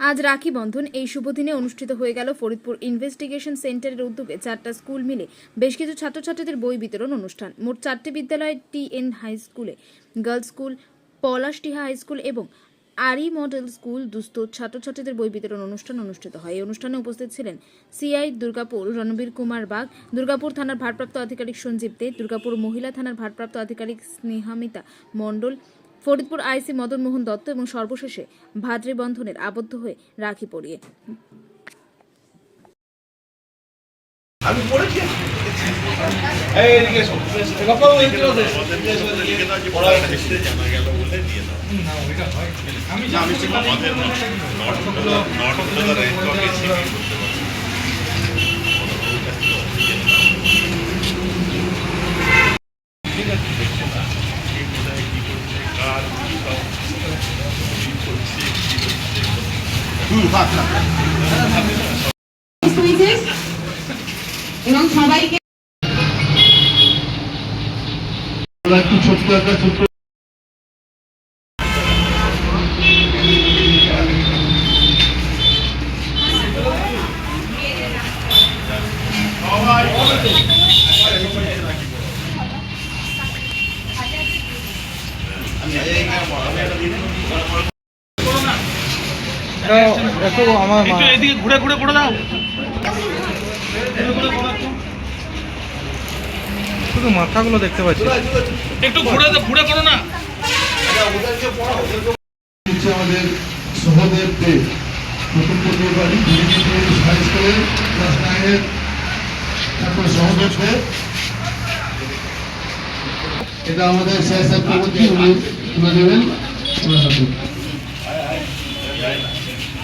আজ রাখি বন্ধন, এই শুভ দিনে অনুষ্ঠিত হয়ে গেল ফরিদপুর ইনভেস্টিগেশন সেন্টারের উদ্যোগে চারটা স্কুল মিলে বেশ কিছু ছাত্রছাত্রীদের বই বিতরণ অনুষ্ঠান। মোট চারটি বিদ্যালয়, টি এন হাই স্কুলে, girls school Palashtiha high school এবং আরি মডেল স্কুল দুস্থ ছাত্রছাত্রীদের বই বিতরণ অনুষ্ঠান অনুষ্ঠিত হয়। এই অনুষ্ঠানে উপস্থিত ছিলেন সিআই দুর্গাপুর রণবীর কুমার বাগ, দুর্গাপুর থানার ভারপ্রাপ্ত আধিকারিক সঞ্জীব দে, দুর্গাপুর মহিলা থানার ভারপ্রাপ্ত আধিকারিক স্নেহামিতা মণ্ডল ফরিদপুর আইসি মদন মোহন দত্ত এবং সর্বশেষে ভাদ্রে বন্ধনের আবদ্ধ হয়ে রাখি পরিয়ে আমি পড়েছি এই এদিকে এসো গপ্পা এদিকে এসো পড়া হয়েছে। জানা গেল বলে দিয়ে দাও আমি জানি আমাদের নট নট রেঞ্জ করতে ঠিক আছে কি করছে কার কি সব কি করছে কি হচ্ছে সুইচেস এবং সবাইকে একটু ছোট্ট একটা ছোট্ট একটু এদিকে ঘুরে ঘুরে করে দাও। শুধু মাথাগুলো দেখতে পাচ্ছি। একটু ঘুরে ঘুরে করো না। আমাদের সহদেব দে। নতুন পুকুর বাড়ি হাই স্কুলের ক্লাস নাইনের ছাত্র সহদেব দে। এটা আমাদের শেষ চক্রবর্তী উনি তুলে দেবেন ওনার হাতে ঠিক আছে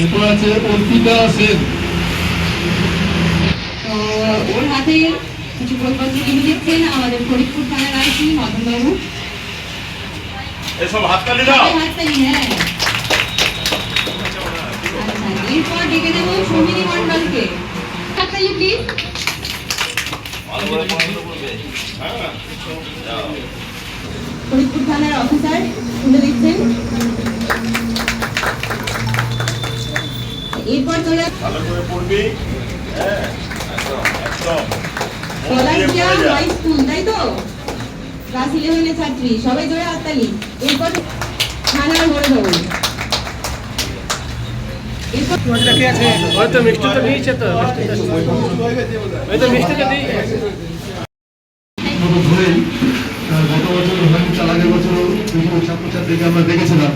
এরপর আছে অর্পিতা সেন। ওর হাতে কিছু বইপত্র কিনে দিচ্ছেন আমাদের ফরিদপুর থানার আইসি মদনবাবু এসব হাততালি দাও। হাততালি হ্যাঁ। আচ্ছা এরপর ডেকে দেবো সমিতি মণ্ডলকে। হাততালি প্লিজ ফরিদপুর থানার অফিসার তুলে দিচ্ছেন ভালো করে পড়বি। হ্যাঁ একদম একদম। পলাশিয়া হাই স্কুল তাই তো? ক্লাস ইলেভেনের ছাত্রী সবাই জোরে হাততালি। এরপর থানার বড় বাবু মিষ্টি তো নিয়েছে তো হয়তো মিষ্টিটা দিয়ে মতো ধরেই গত বছর হয়নি তার আগের বছরও কিছু ছাত্রছাত্রীকে আমরা দেখেছিলাম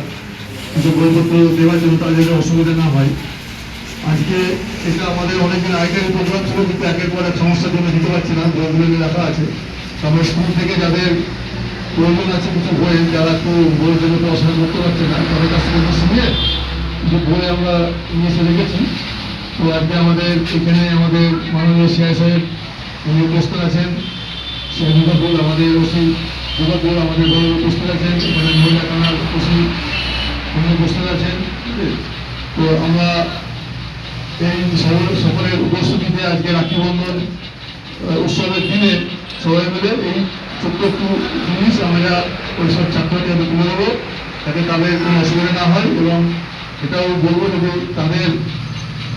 কিছু বইপত্র দেওয়ার জন্য তাদের অসুবিধা না হয়। আজকে এটা আমাদের অনেকদিন আগের প্রোগ্রাম ছিল, কিন্তু একের পর এক সমস্যার জন্য দিতে পারছি না বইগুলো রাখা আছে। আমরা স্কুল থেকে যাদের প্রয়োজন আছে, কিছু বই যারা একটু বইয়ের জন্য পড়াশোনা করতে পারছে না, তাদের কাছ থেকে শুনিয়ে কিছু বই আমরা নিয়ে এসে রেখেছি। তো আজকে আমাদের এখানে আমাদের মাননীয় সিআই সাহেব, উনি উপস্থিত আছেন। সে বল আমাদের ওসি বল আমাদের দলের উপস্থিত আছেন। এখানে মহিলা থানার ওসি, উনি উপস্থিত আছেন? তো আমরা এই সকল- সকলের উপস্থিতিতে আজকে রাখি বন্ধন উৎসবের দিনে সবাই মিলে এই ছোট্ট একটু জিনিস আমরা ওই সব ছাত্রছাত্রীদের তুলে দেবো যাতে তাদের কোনো অসুবিধা না হয় এবং এটাও বলব যদি তাদের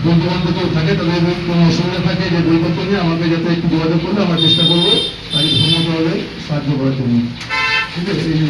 বন্ধু বান্ধব কেউ থাকে, তাদের কোনো অসুবিধা থাকে যে বইপত্র নিয়ে আমাকে যাতে একটু যোগাযোগ করলে আমরা চেষ্টা করব তাকে ধর্মভাবে সাহায্য করার জন্য। ঠিক আছে যে